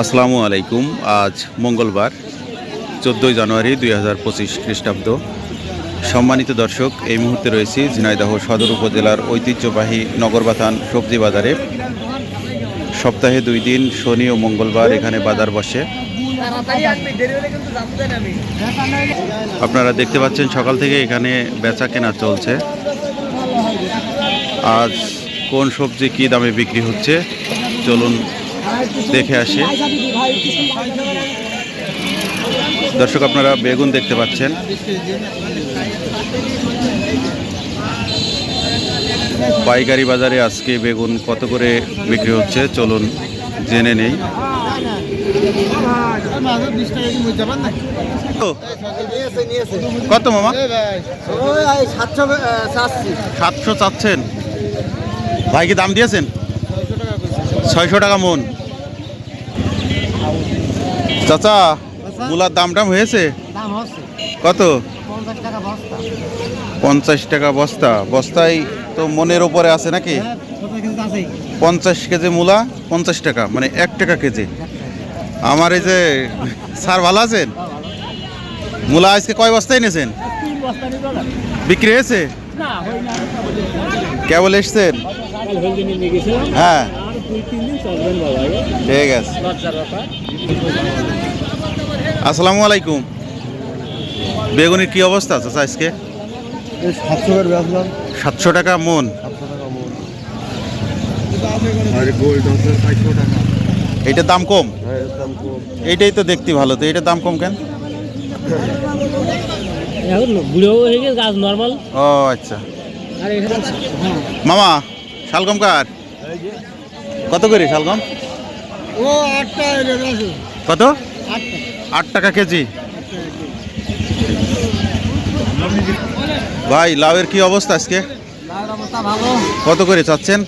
আসসালামু আলাইকুম। আজ মঙ্গলবার, চোদ্দোই জানুয়ারি দুই হাজার পঁচিশ খ্রিস্টাব্দ। সম্মানিত দর্শক, এই মুহূর্তে রয়েছি ঝিনাইদহ সদর উপজেলার ঐতিহ্যবাহী নগরবাথান সবজি বাজারে। সপ্তাহে দুই দিন, শনি ও মঙ্গলবার এখানে বাজার বসে। আপনারা দেখতে পাচ্ছেন সকাল থেকে এখানে বেচা কেনা চলছে। আজ কোন সবজি কী দামে বিক্রি হচ্ছে? চলুন দেখে আসি। দর্শক, আপনারা বেগুন দেখতে পাচ্ছেন। পাইকারি বাজারে আজকে বেগুন কত করে বিক্রি হচ্ছে? চলুন জেনে নেই। কত মামা? সাতশো চাচ্ছেন। ভাই কি দাম দিয়েছেন? ছয়শো টাকা মন। চাচা মূলার দাম টাম হয়েছে? কত? পঞ্চাশ টাকা বস্তা। পঞ্চাশ টাকা বস্তা। বস্তায় তো মনের ওপরে আছে নাকি? হ্যাঁ ছোটো কিন্তু আছেই। পঞ্চাশ কেজি মূলা পঞ্চাশ টাকা মানে এক টাকা কেজি। আমার এই যে স্যার ভালো আছেন? মূলা আজকে কয় বস্তা এনেছেন? বিক্রি হয়েছে? না হয় কেবল এসছেন? হ্যাঁ। ঠিক আছে। আসসালামু আলাইকুম। বেগুনের কি অবস্থা চাচা আজকে? সাতশো টাকা মন। মন। এইটার দাম কম? হ্যাঁ দাম কম। এইটাই তো দেখতে ভালো তো এইটার দাম কম কেন? ও আচ্ছা। মামা শালগম কার? কত করে শালগম? ও কত? আট টাকা কেজি। ভাই লাউয়ের কি অবস্থা আজকে? লাউয়ের অবস্থা ভালো। কত করে চাচ্ছেন?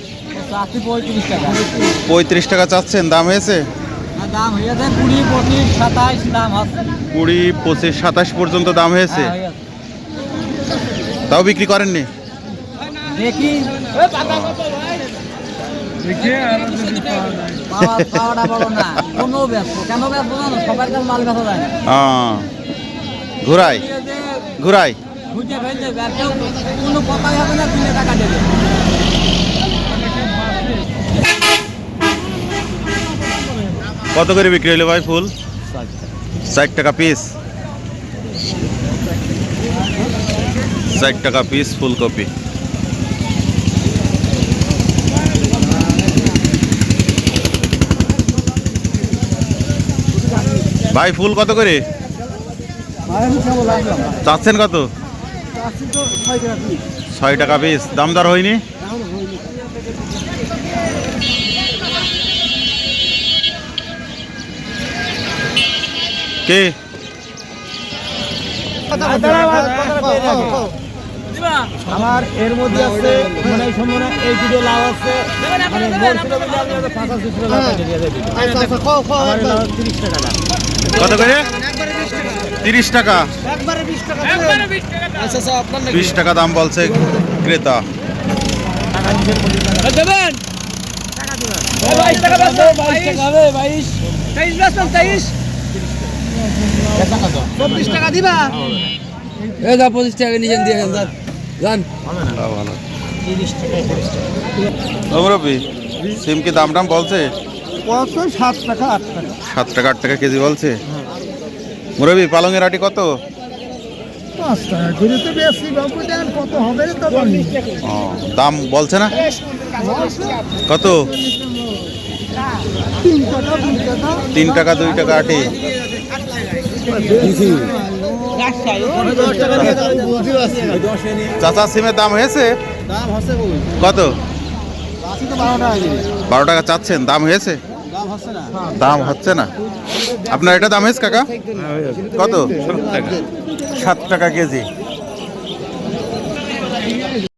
পঁয়ত্রিশ টাকা। চাচ্ছেন দাম হয়েছে? দাম হয়েছে কুড়ি পঁচিশ সাতাশ পর্যন্ত দাম হয়েছে? হ্যাঁ, হয়ে। তাও বিক্রি করেননি? দেখি। ঘুরাই। ঘুরাই। খুঁজে ফেলতে ব্যবসা কোনো কথাই হবে না কিনে টাকা দেবে। কত করে বিক্রি হলো ভাই ফুল? ষাট টাকা। পিস ষাট টাকা পিস ফুলকপি। ভাই ফুল কত করে? চাচ্ছেন কত? ছয় টাকা পিস দাম দর হয়নি? কে? আমার এর মধ্যে আছে মানে এই এই দুটো লাভ আছে। মানে এই লাভ তিরিশ টাকা কত করে? তিরিশ টাকা। আচ্ছা আচ্ছা বিশ টাকা দাম বলছে ক্রেতা। দেবেন। বাইশ টাকা বাইশ টাকা তেইশ বেসন তেইশ। চব্বিশ টাকা দিবা। এ যা পঁচিশ টাকা নিচে দিয়ে গেল ভালো তিরিশ সিম কি দাম টাম বলছে সাত টাকা আট টাকা। সাত টাকা আট টাকা কেজি বলছে? মুরবি পালংয়ের আটি কত? পাঁচ টাকা করে তো বেশি বাবু দেন কত হবে তো ও, দাম বলছে না? কত? তিন টাকা দুই তিন টাকা দুই টাকা টাকা আটি চাচা, সিমের দাম হয়েছে? কত? বারো টাকা চাচ্ছেন, দাম হয়েছে? দাম হচ্ছে না। আপনার এটা দাম হয়েছে, কাকা? কত? সাত টাকা। কেজি।